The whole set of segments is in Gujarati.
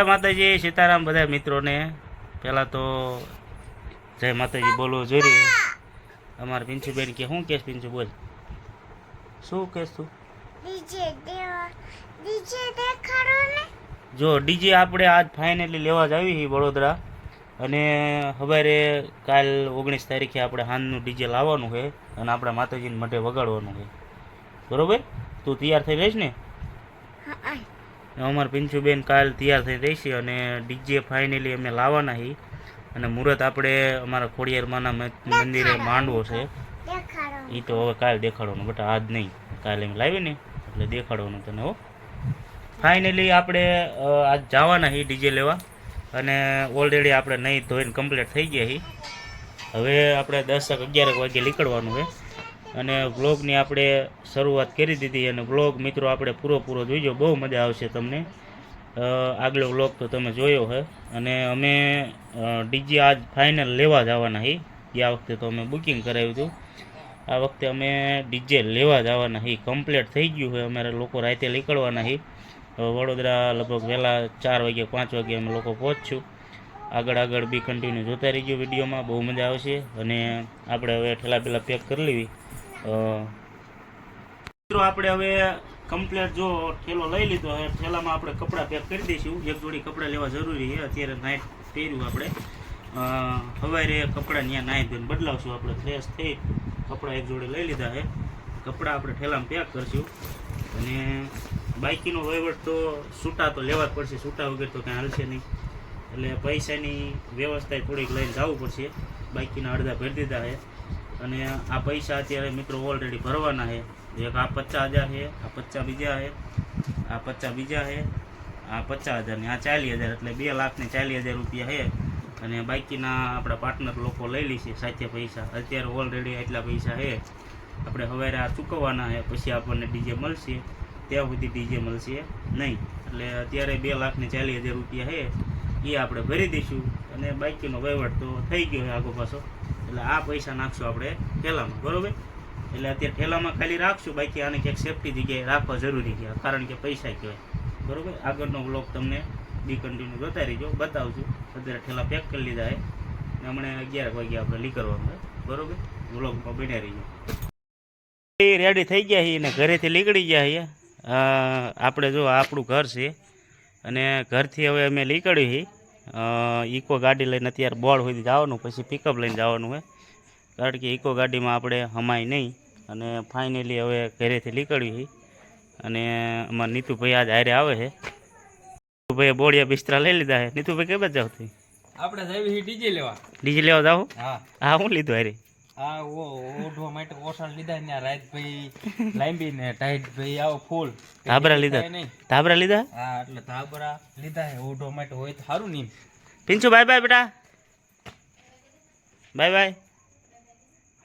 જય માતાજી સીતારામ બધા મિત્રોને. પહેલાં તો જય માતાજી બોલવું જોઈએ. અમારા પિંચુબેન કે શું કેસ પિંચુ બોલ. શું કેસ તું? જો ડીજે આપણે આજ ફાઇનલી લેવા જ આવી વડોદરા. અને સવારે કાલ ઓગણીસ તારીખે આપણે હાનનું ડીજે લાવવાનું છે અને આપણા માતાજીને માટે વગાડવાનું છે. બરોબર? તું તૈયાર થઈ રહીશ ને? હા અમારા પિંચુબેન કાલ તૈયાર થઈ રહીશે અને ડીજે ફાઇનલી અમે લાવવાના છીએ અને મુહૂર્ત આપણે અમારા ખોડિયારમાંના મંદિરે માંડવો છે. એ તો હવે કાલ દેખાડવાનું, બટ આજ નહીં. કાલે અમે લાવીને એટલે દેખાડવાનું તને, હો. ફાઇનલી આપણે આજ જવાના છીએ ડીજે લેવા. અને ઓલરેડી આપણે નહીં ધોઈને કમ્પ્લીટ થઈ ગયા છીએ હવે આપણે દસ અગિયારક વાગે નીકળવાનું છે. અને વ્લોગની આપણે શરૂઆત કરી દીધી અને વ્લોગ મિત્રો આપણે પૂરો પૂરો જોઈજો, બહુ મજા આવશે તમને. આગલો વ્લોગ તો તમે જોયો છે અને અમે ડીજે આજ ફાઇનલ લેવા જવાના છીએ ગયા વખતે તો અમે બુકિંગ કરાવ્યું હતું આ વખતે અમે ડીજે લેવા જવાના છીએ કમ્પ્લીટ થઈ ગયું છે અમારે લોકો રાતે નીકળવાના છીએ વડોદરા લગભગ વહેલા ચાર વાગે પાંચ વાગે અમે લોકો પહોંચશું. આગળ આગળ બી કન્ટિન્યુ જોતા રહીજો વિડીયોમાં. બહુ મજા આવશે. અને આપણે હવે ઠેલા પેલા પેક કરી લેવી. મિત્રો, આપણે હવે કમ્પ્લેટ જો ઠેલો લઈ લીધો હવે ઠેલામાં આપણે કપડાં પેક કરી દઈશું. એક જોડી કપડાં લેવા જરૂરી છે. અત્યારે નાઇટ પહેર્યું આપણે. સવારે કપડાં ત્યાં નાહી ધોઈને બદલાવશું આપણે. ફ્રેશ થઈ કપડાં એક જોડે લઈ લીધા છે. કપડાં આપણે ઠેલામાં પેક કરશું. અને બાઇકીનો વહીવટ તો છૂટા તો લેવા જ પડશે. છૂટા વગર તો કાંઈ હાલશે નહીં. એટલે પૈસાની વ્યવસ્થા થોડીક લઈને જવું પડશે. બાઇકીના અડધા ભરી દીધા છે. અને આ પૈસા અત્યારે મિત્રો ઓલરેડી ભરવાના છે. એક આ પચાસ હજાર છે, આ પચાસ બીજા છે, આ પચાસ બીજા છે, આ પચાસ હજાર ને આ ચાલીસ હજાર એટલે બે લાખને ચાલીસ હજાર રૂપિયા છે. અને બાકીના આપણા પાર્ટનર લોકો લઈ લઈશે સાથે પૈસા. અત્યારે ઓલરેડી એટલા પૈસા છે. આપણે હવે આ ચૂકવવાના છે, પછી આપણને ડીજે મળશે. ત્યાં સુધી ડીજે મળશે નહીં. એટલે અત્યારે બે લાખને ચાલીસ હજાર રૂપિયા છે. એ આપણે ભરી દઈશું. અને બાકીનો વહીવટ તો થઈ ગયો છે આગો પાછો. એટલે આ પૈસા નાખશું આપણે ઠેલામાં, બરોબર? એટલે અત્યારે ઠેલામાં ખાલી રાખશું, બાકી આને ક્યાંક સેફટી જગ્યાએ રાખવા જરૂરી છે, કારણ કે પૈસા કહેવાય. બરાબર? આગળનો બ્લોક તમને બી કન્ટિન્યુ જોતા રહીજો બતાવજો અત્યારે ઠેલા પેક કરી લીધા છે. ને હમણાં અગિયાર વાગે આપણે નીકળવાનું બરાબર? વ્લોગમાં બન્યા રહીજો રેડી થઈ ગયા છીએ ને ઘરેથી નીકળી ગયા છીએ. આપણે જો આપણું ઘર છે, અને ઘરથી હવે અમે નીકળ્યું છીએ. ઇકો ગાડી લઈને અત્યારે બોર્ડ સુધી જવાનું પછી પિકઅપ લઈને જવાનું હોય કારણ કે ઇકો ગાડીમાં આપણે હમાય નહીં. અને ફાઇનલી હવે ઘરેથી નીકળ્યું છીએ અને અમારા નીતુભાઈ આજ હારે આવે છે નીતુભાઈ બોડિયા બિસ્તરા લઈ લીધા છે નીતુભાઈ કે બાજુ જાવ આપણે ડીજે લેવા. ડીજે લેવા જાવ? હા. હા હું લીધું હારે? આ ઓ ઓઢવા માટે ઓસાણ લીધા ને રાતભાઈ લાંબી ને ટાઈટ ભાઈ આવો ફૂલ ધાબરા લીધા? ધાબરા લીધા? હા એટલે ધાબરા લીધા હે ઓઢવા માટે હોય તો સારું નહીં પિંચુ બાય બાય બેટા. બાય બાય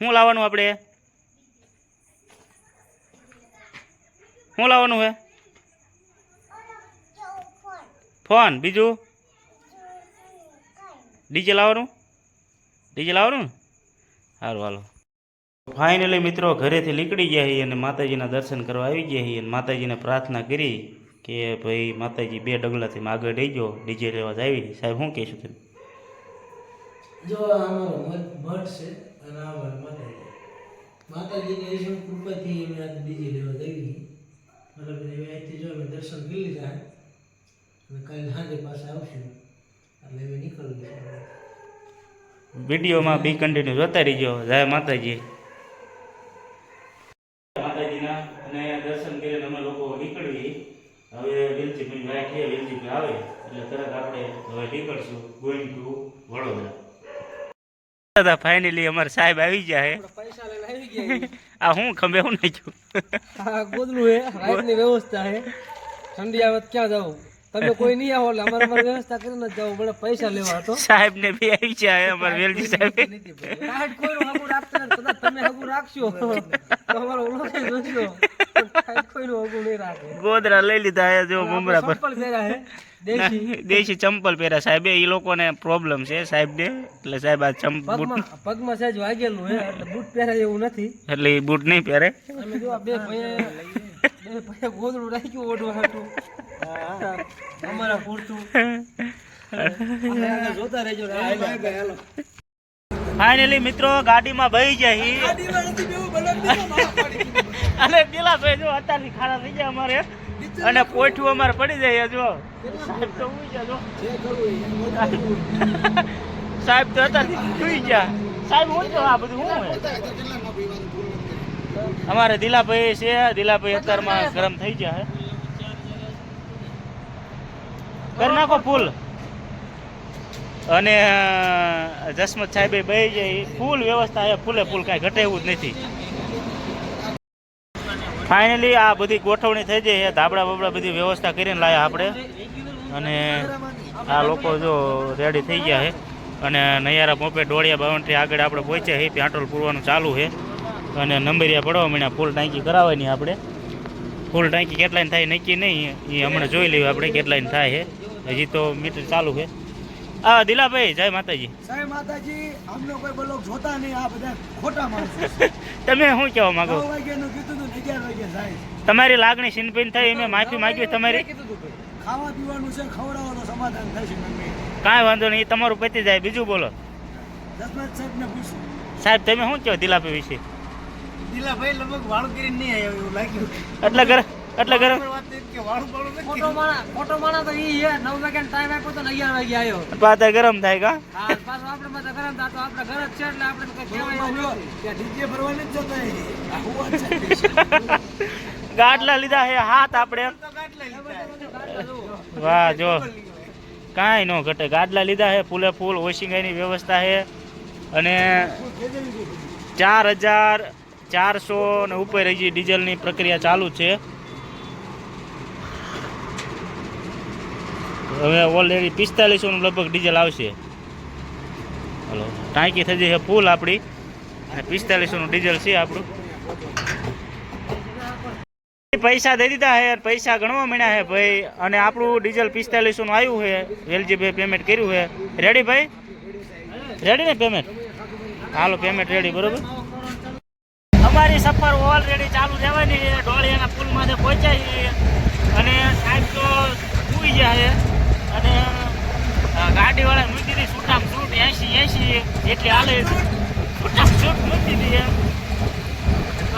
શું લાવવાનું આપણે? શું લાવવાનું હે? ફોન બીજું? ડીજે લાવવાનું? ડીજે લાવવાનું? સારું હાલો. ફાઇનલી મિત્રો ઘરેથી નીકળી ગયા છીએ અને માતાજીના દર્શન કરવા આવી ગયા છીએ અને માતાજીને પ્રાર્થના કરી કે ભાઈ માતાજી બે ડગલાથી આગળ રહીજો ડીજે લેવા જ આવી. સાહેબ શું કહેશું તમે? જો અમારો મઠ છે અને આ અમારી માતાજી માતાજીની એવી કૃપાથી અમે આજે ડીજે લેવા જઈ મતલબ એને અહીંથી જો અમે દર્શન કરી લીધા અને કાલે સાંજે પાછા આવશું. એટલે અમે નીકળી છે વિડીયોમાં બી કન્ટિન્યુ જોતા રહીજો. જય માતાજી. માતાજીના અને દર્શન કરીને અમે લોકો નીકળવી હવે વેલજીભાઈ વાઈટ છે વેલજીભાઈ આવે. એટલે તરત આપણે હવે નીકળશું ગોઈંગ ટુ વડોદરા. દાદા ફાઇનલી અમારા સાહેબ આવી જાય પૈસા લઈને આવી ગયા આ હું ખંભે હું નાખ્યું આ ગોદલું હે રાતની વ્યવસ્થા હે. ઠંડી આવત ક્યાં જાવ તમે કોઈ નહીં આવો એટલે અમારે અમારે વ્યવસ્થા કરીને જ જાવ. બળે પૈસા લેવા હતો. સાહેબ ને બી આવી છે અમારે વેલજી સાહેબ. કોઈનું હગું રાખતા કદાચ તમે હગુ રાખશો. તમારો અમારો છે જોશો. ગોદરા લઈ લીધા છે જો મમરા પર. હે દેશી. ચંપલ પહેર્યા. સાહેબે એ લોકોને પ્રોબ્લેમ છે સાહેબ ને. એટલે સાહેબ આ ચંપ બૂટ પગમાં સહેજ વાગેલું હે એટલે બૂટ પહેરાય એવું નથી. એટલે એ બૂટ નહીં પહેરે? તમે જો બે ભાઈ બે ભાઈ ગોદડું રાખ્યું ઓઢવા હાટું. અમારા પૂરતું. જોતા રહેજો ફાઇનલી મિત્રો ગાડીમાં ભાઈ જાય હી. અને પેલા ભાઈ જો અત્યારથી ખાડા થઈ જાય અમારે. અને પોઠું અમારે પડી જાય જો. સાહેબ તો ઉઈ ગયા જો. સાહેબ તો અત્યારથી સુઈ ગયા. સાહેબ હું તો આ બધું? શું અમારે દિલાભાઈ છે દિલાભાઈ અત્યારમાં ગરમ થઈ ગયા હે. કરી નાખો ફૂલ. અને જસમત સાહેબે બે જાય ફૂલ વ્યવસ્થા એ ફૂલે ફૂલ કાંઈ ઘટે એવું જ નથી. ફાઇનલી આ બધી ગોઠવણી થઈ જાય છે, ધાબળા બાબળા બધી વ્યવસ્થા કરીને લાયા આપણે. અને આ લોકો જો રેડી થઈ ગયા છે. અને નૈયારા પોપે ડોળિયા બાવન્ટ્રી આગળ આપણે પહોંચ્યા છે પેટ્રોલ પૂરવાનું ચાલુ છે. અને નંબરિયા પડવા માંડ્યા, ફૂલ ટાંકી કરાવવાની આપણે. ફૂલ ટાંકી કેટલાની થાય નક્કી નહીં, એ હમણાં જોઈ લઈએ આપણે કેટલાની થાય છે. હજી તો મીટર ચાલુ છે. આ દિલાભાઈ જય માતાજી. સાહેબ માતાજી અમને કોઈ બ્લોક જોતા નહીં આ બધા ખોટા માણસો તમે શું કહેવા માંગો? વાગ્યાનું કીધું હતું અગિયાર વાગે જાય તમારી લાગણી સિનપિન થઈ મેં માફી માંગી તમારી? ખાવા પીવાનું છે ખવડાવો સમાધાન થશે કાંઈ વાંધો નહીં તમારું પતી જાય બીજું બોલો. દસમત સાહેબ પૂછું. સાહેબ તમે શું કહો દિલાભાઈ વિશે? દિલાભાઈ લગભગ વાળું કરીને નહીં આવ્યો એવું લાગ્યું. એટલે ગર એટલે ગરમ વાત એ કે વાળું બાળું નથી ફોટો માણા ફોટો માણા તો ઈ હે. નવ વાગ્યા ટાઈમ આપ્યો તો ને અગિયાર વાગે આવ્યો પાછા ગરમ થાય કા? હા ઘર છે હું. છે. ગાટલા લીધા હે હાથ આપણે. વાહ જો. કાંઈ ન ઘટે. ગાડલા લીધા હે ફૂલે ફૂલ વોશિંગાની વ્યવસ્થા છે અને ચાર હજાર ચારસો ને ઉપર હજી ડીઝલની પ્રક્રિયા ચાલુ છે. હવે ઓલરેડી પિસ્તાલીસોનું લગભગ ડીઝલ આવશે. હલો, ટાંકી થઈ જશે ફૂલ આપણી અને પિસ્તાલીસોનું ડીઝલ છે આપણું. પૈસા દઈ દીધા હે પૈસા ગણવા મળ્યા હે ભાઈ. અને આપણું ડીઝલ પિસ્તાલીસો નું આવ્યું છે વેલજીભાઈ પેમેન્ટ કર્યું છે રેડી ભાઈ? રેડી ને પેમેન્ટ હાલો પેમેન્ટ રેડી બરોબર? અમારી સફર ઓલરેડી ચાલુ રહેવાની છે. ઢોળિયાના પુલ માથે પહોંચાઈ અને સાહેબ તો સુઈ ગયા છે. અને ગાડીવાળા મૂકી દીધી છૂટામ છૂટ એસી એસી એટલી હાલે. છૂટામ છૂટ મૂકી દીધી એમ.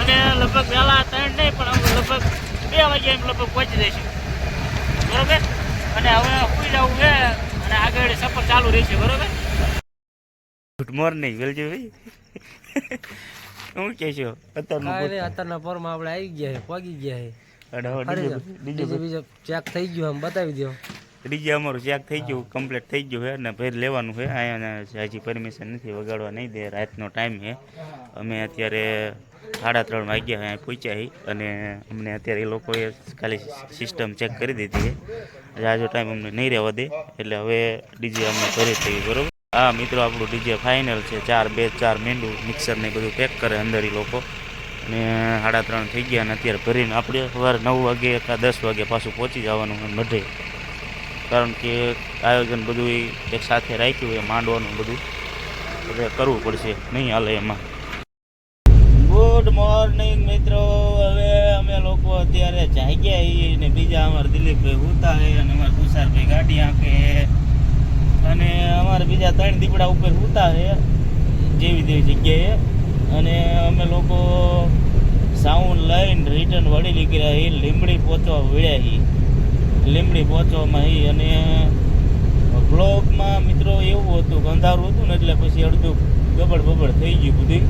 અને લગભગ વહેલા ત્રણ નહીં પણ અમે લગભગ બે વાગે એમ લગભગ પહોંચી જઈશું. બરોબર? અને હવે સુઈ જવું છે અને આગળ સફર ચાલુ રહેશે બરોબર? ગુડ મોર્નિંગ વેલજીભાઈ શું કે છો નહીં, અત્યારના પોરમાં આપણે આવી ગયા છે પગી ગયા છે. બીજું બીજે બીજે ચેક થઈ ગયું આમ બતાવી દો ડીજે અમારું ચેક થઈ ગયું કમ્પ્લીટ થઈ ગયું છે અને ફેર લેવાનું છે. અહીંયા હજી પરમિશન નથી વગાડવા નહીં દે રાતનો ટાઈમ છે. અમે અત્યારે સાડા ત્રણ વાગ્યા અહીંયા પહોંચ્યા અને અમને અત્યારે એ લોકોએ ખાલી સિસ્ટમ ચેક કરી દીધી છે. જાજો ટાઈમ અમને નહીં રહેવા દે એટલે હવે ડીજે અમને ભરી થઈ બરોબર? હા મિત્રો આપણું ડીજે ફાઇનલ છે. ચાર બે ચાર મેંડું મિક્સર ને બધું પેક કરે અંદર એ લોકો. અને સાડા ત્રણ થઈ ગયા અને અત્યારે ભરીને આપણે સવારે નવ વાગે અથવા દસ વાગે પાછું પહોંચી જવાનું મઢે કારણ કે આયોજન બધું એક સાથે રાખ્યું હોય માંડવાનું બધું. એટલે કરવું પડશે, નહીં હાલે એમાં. ગુડ મોર્નિંગ મિત્રો, હવે અમે લોકો અત્યારે જાગ્યા છીએ ને બીજા અમારા દિલીપભાઈ ઉતા હે અને અમારા તુષારભાઈ ગાડી આંકે અને અમારા બીજા ત્રણ દીપડા ઉપર ઉતા હે, જેવી તેવી જગ્યાએ. અને અમે લોકો સાઉન્ડ લઈને રિટર્ન વળી નીકળ્યા એ લીમડી પહોંચવા વળ્યા છીએ લીમડી પહોંચવામાં એ અને બ્લોગમાં મિત્રો એવું હતું કે અંધારું હતું ને એટલે પછી અડધું ગબડ બબડ થઈ ગયું બધી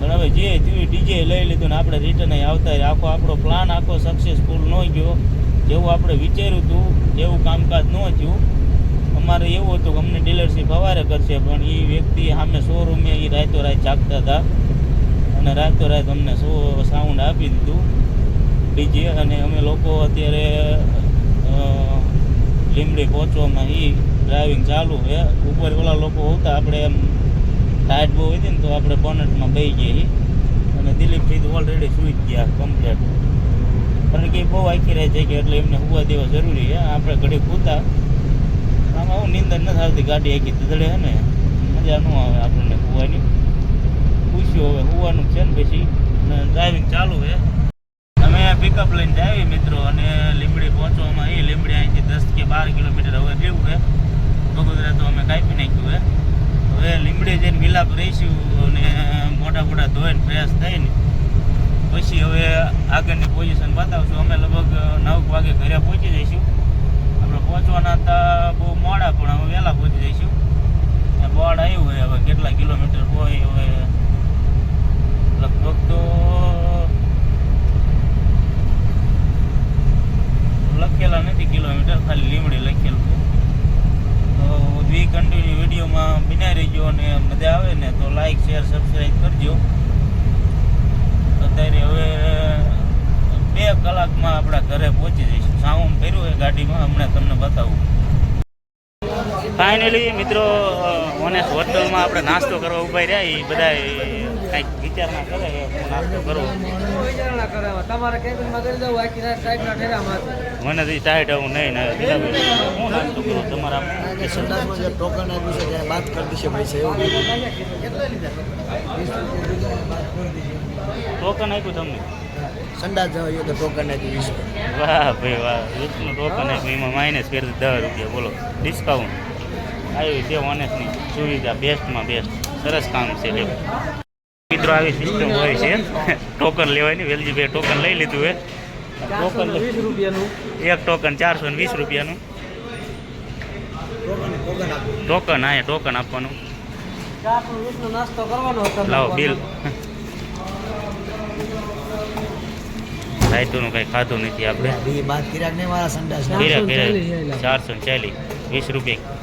પણ હવે જે થયું ડીજે લઈ લીધું ને આપણે રિટર્ન આવતા આખો આપણો પ્લાન આખો સક્સેસફુલ ન ગયો. જેવું આપણે વિચાર્યું હતું, એવું કામકાજ ન થયું. અમારે એવું હતું કે અમને ડીલરશીપ હવારે કરશે, પણ એ વ્યક્તિ સામે શોરૂમે એ રાતો રાત જાગતા હતા. અને રાતો રાત અમને સો સાઉન્ડ આપી દીધું. ડીજે અને અમે લોકો અત્યારે લીમડી પહોંચવામાં એ ડ્રાઇવિંગ ચાલુ છે. ઉપર ઓલા લોકો હોતા, આપણે એમ ટાઈટ બહુ હતી ને તો આપણે બોનટમાં બેસી છીએ અને દિલીપભાઈ તો ઓલરેડી સૂઈ ગયા કમ્પ્લેટ કારણ કે એ બહુ આખી રહે છે કે એટલે એમને હુવા દેવા જરૂરી છે. આપણે ઘડી પૂતા આમાં આવું નિંદર નથી આવતી, ગાડી આખી ધડે છે ને. મજા ન આવે આપણને હોવાની. પૂછ્યું હવે હુવાનું છે ને પછી. ડ્રાઇવિંગ ચાલુ છે. પિકઅપ લઈને જાય મિત્રો અને લીંબડી પહોંચવામાં એ લીંબડી અહીંથી દસ કે બાર કિલોમીટર હવે જેવું છે. વગોદરા તો અમે કાપી નાખ્યું છે. હવે લીમડી જઈને મિલાપ રહીશું અને મોટા મોટા ધોઈને ફ્રેશ થઈને પછી હવે આગળની પોઝિશન બતાવશું. અમે લગભગ નવ વાગે ઘરે પહોંચી જઈશું. આપણે પહોંચવાના હતા બહુ મોડા, પણ હવે વહેલા પહોંચી જઈશું. બોર્ડ આવ્યું હોય હવે કેટલા કિલોમીટર હોય, હવે લગભગ તો લખેલા નથી, કિલોમીટર ખાલી લીમડી લખેલું તો વી કન્ટિન્યુ વિડીયોમાં બિના રહીજો અને મજા આવે ને તો લાઈક શેર સબસ્ક્રાઈબ કરજો. અત્યારે હવે બે કલાકમાં આપણા ઘરે પહોંચી જઈશું. સાઉન્ડ કર્યું એ ગાડીમાં, હમણાં તમને બતાવું. ફાઇનલી મિત્રો મને હોટલમાં આપણે નાસ્તો કરવા ઊભા રહ્યા. એ બધા કંઈક વિચાર ના કરે હું નાસ્તો કરું. વિચારણા કરે તમારે કેબિનમાં કરી દઉં આખી રાત સાઈડના ઠેરામાં મને તો ટાઈટ આવું નહીં ને હું નાસ્તો કરું તમારા જે ટોકન આપ્યું છે ત્યાં બાદ કરી દેશે પૈસા એવું ટોકન આપ્યું તમને? સંડાસ જવા જોઈએ તો ટોકન આપ્યું વીસ વાહ ભાઈ વાહ વીસનું ટોકન આપ્યું. એમાં માઇનસ કરી દસ રૂપિયા બોલો. ડિસ્કાઉન્ટ આવ્યું તે ઓનેસ્ટની સુવિધા બેસ્ટમાં બેસ્ટ સરસ કામ છે લે મિત્રો આવી સિસ્ટમ હોય છે. ટોકન લેવાની વેલજીભાઈ ટોકન લઈ લીધું હે. ટોકન વીસ રૂપિયાનું. એક ટોકન ચારસો ને વીસ રૂપિયાનું. ટોકન હા ટોકન આપવાનું. નાસ્તો કરવાનો લાવો બિલ રાયતુનું કંઈ ખાધું નથી આપણે. ચારસો ને ચાલીસ વીસ રૂપિયા.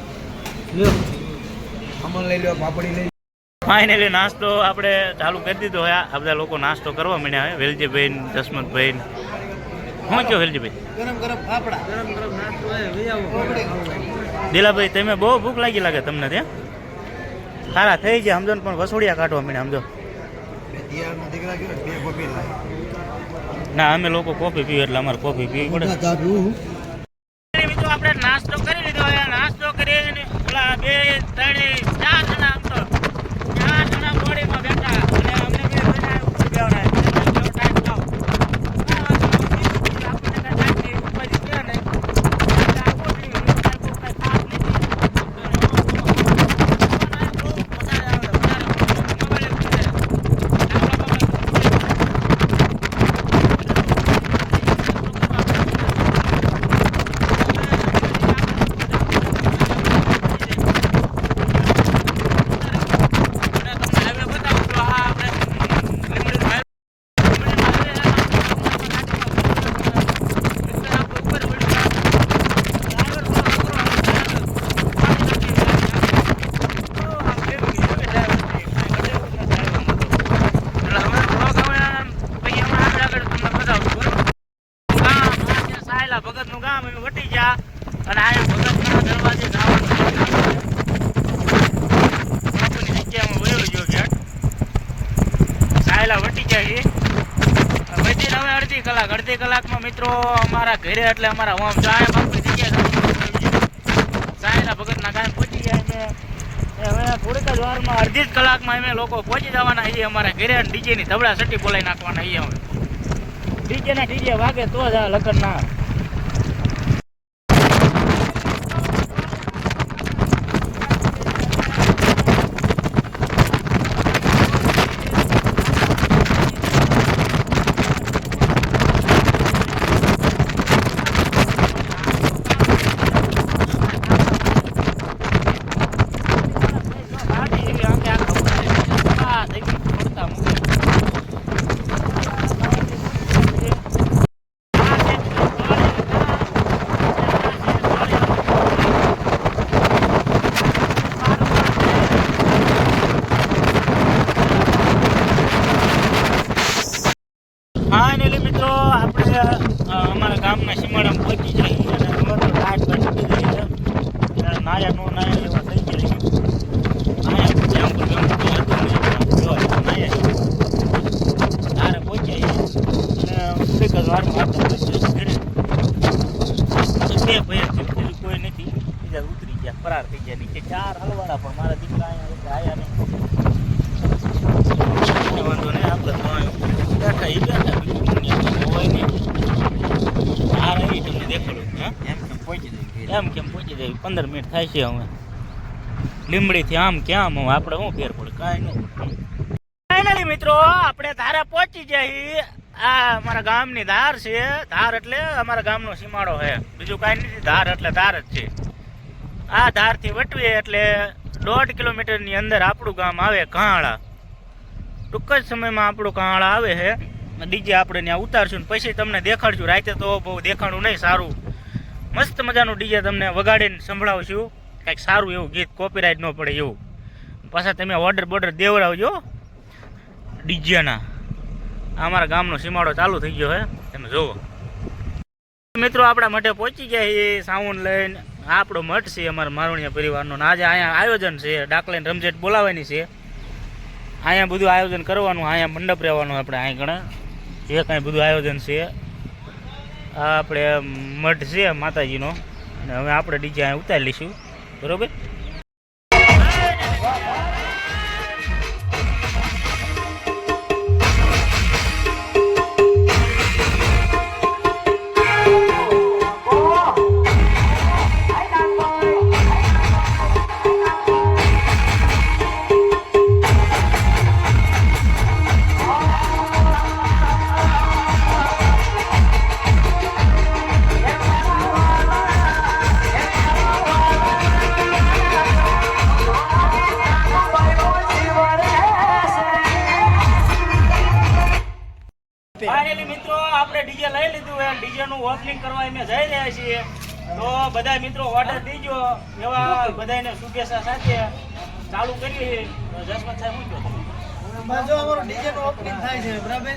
અમલ લઈ લો પાપડી લઈ ફાઇનલી નાસ્તો આપણે ચાલુ કરી દીધો હોય આ બધા લોકો નાસ્તો કરવા માંડ્યા હોય વેલજીભાઈ ને જસમતભાઈ ને. શું કહો વેલજીભાઈ? ગરમ ગરમ ફાફડા. ગરમ ગરમ નાસ્તો હોય, લઈ આવો. દિલાભાઈ તમે બહુ ભૂખ લાગી લાગે તમને ત્યાં. સારા થઈ ગયા સમજો ને પણ વસોડિયા કાઢવા માંડ્યા સમજો. ના અમે લોકો કોફી પીએ એટલે અમારે કોફી પીવી પડે. આપણે નાસ્તો કરી લીધો નાસ્તો કરીને બે ત્રણ ચાર જણા આમ તો ચાર જણા બોડીમાં બેઠા અને અમને બે જણા ઉપર બેવડા જેવો ટાઈમ થાવ. આપણને કાંઈ ટાઈમની ઉપાધિ છે નહીં. એટલે આ કોફી, કાંઈ બહુ કાંઈ ખાસ નથી. બહુ મજા આવે, વધારે મોબાઈલ ઉપર છે. ગામ અમે વટી ગયા અને આ ભગત ના દરવાજે બાપુની જગ્યામાં વયો ગયો ક્યાંક સાયલા વટી જાય છે અડધી કલાક, અડધી કલાકમાં મિત્રો અમારા ઘરે એટલે અમારા ઓમ જાય બાપુની સાયલા ભગતના ગામ પહોંચી જાય છે. હવે થોડીક જ અડધી જ કલાકમાં અમે લોકો પહોંચી જવાના છીએ અમારા ઘરે ડીજેની ધબડા સટી બોલાવી નાખવાના છીએ અમે. ડીજેના ડીજે વાગે તો જ આ લગ્ન ના ફાઇનલી મિત્રો આપણે અ, અમારા ગામના સીમાડામાં પહોંચી જઈએ અને અમારે તો ઘાટ પર ચડી ગઈ છે અને નાયા નો નાયા એવા થઈ ગયા છે નાયા જ્યાં પર ગમે તે હતું ને એ જોવા નાયા તારે પહોંચ્યા છીએ અને થોડીક જ વારમાં આપણે પહોંચી જઈએ ઘરે. બે ભાઈ જ છે, બીજું કોઈ નથી બીજા ઉતરી ગયા ફરાર થઈ ગયા નીચે ચાર હલવાડા પણ મારા દીકરા અહીંયા આયા નહીં કાંઈ વાંધો નહીં આપણે તો અહીં બેઠા ઈ બેઠા બીજું કોઈ નહીં, હોય નહીં દેખાડું હા એમ કેમ પહોંચી જાય ઘેર. એમ કેમ પહોંચી જાય પંદર મિનિટ થાય છે હવે. લીમડીથી આમ ક્યાં આમ, આપણે શું ફેર પડે? કાંઈ નો ફાઇનલી મિત્રો, આપણે ધારે પહોંચી જાય આ અમારા ગામની ધાર છે. ધાર એટલે અમારા ગામનો સીમાડો છે. બીજું કાંઈ નથી. ધાર એટલે ધાર જ છે. આ ધારથી વટવીએ એટલે દોઢ કિલોમીટરની અંદર આપણું ગામ આવે કાંળા. ટૂંક જ સમયમાં આપણું કાંળા આવે છે. ડીજે આપણે ત્યાં ઉતારશું પછી તમને દેખાડશું. રાતે તો બહુ દેખાણું નહીં સારું. મસ્ત મજાનું ડીજે તમને વગાડીને સંભળાવશું. કંઈક સારું એવું ગીત કોપીરાઇટ ન પડે એવું. પાછા તમે ઓર્ડર બોર્ડર દેવડાવજો. ડીજેના. અમારા ગામનો સીમાડો ચાલુ થઈ ગયો હે. તમે જુઓ મિત્રો આપણા મઠે પહોંચી ગયા એ સાઉન્ડ લઈને. આપણો મઠ છે અમારા મારુણિયા પરિવારનો. આજે અહીંયા આયોજન છે. ડાકલાઈને રમઝેટ બોલાવવાની છે. અહીંયા બધું આયોજન કરવાનું, અહીંયા મંડપ રહેવાનું આપણે અહીં ઘણા જે કાંઈ બધું આયોજન છે. આપણે મઢ છે માતાજીનો. અને હવે આપણે ડીજે ઉતારી લઈશું. બરોબર? આપણે ડીજે લઈ લીધું છે ડીજે નું ઓપનિંગ કરવા અમે જઈ રહ્યા છીએ. તો બધા મિત્રો ઓર્ડર દીજો એવા બધાને શુભેચ્છા સાથે ચાલુ કરીએ. જસમત સાહેબ છો? જો અમારું ડીજે નું ઓપનિંગ થાય છે બરાબર?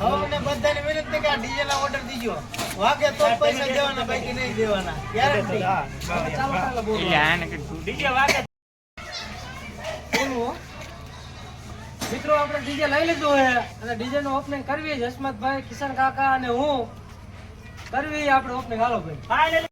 હવે મને બધાને વિનંતી કે આ ડીજે ના ઓર્ડર દીજો. વાગે તો પૈસા દેવાના બાકી નહીં દેવાના. ડીજે વાગે મિત્રો, આપણે ડીજે લઈ લીધું છે અને ડીજે નું ઓપનિંગ કરવી જસમતભાઈ કિશન કાકા અને હું. કરવી આપણે ઓપનિંગ હાલો ભાઈ.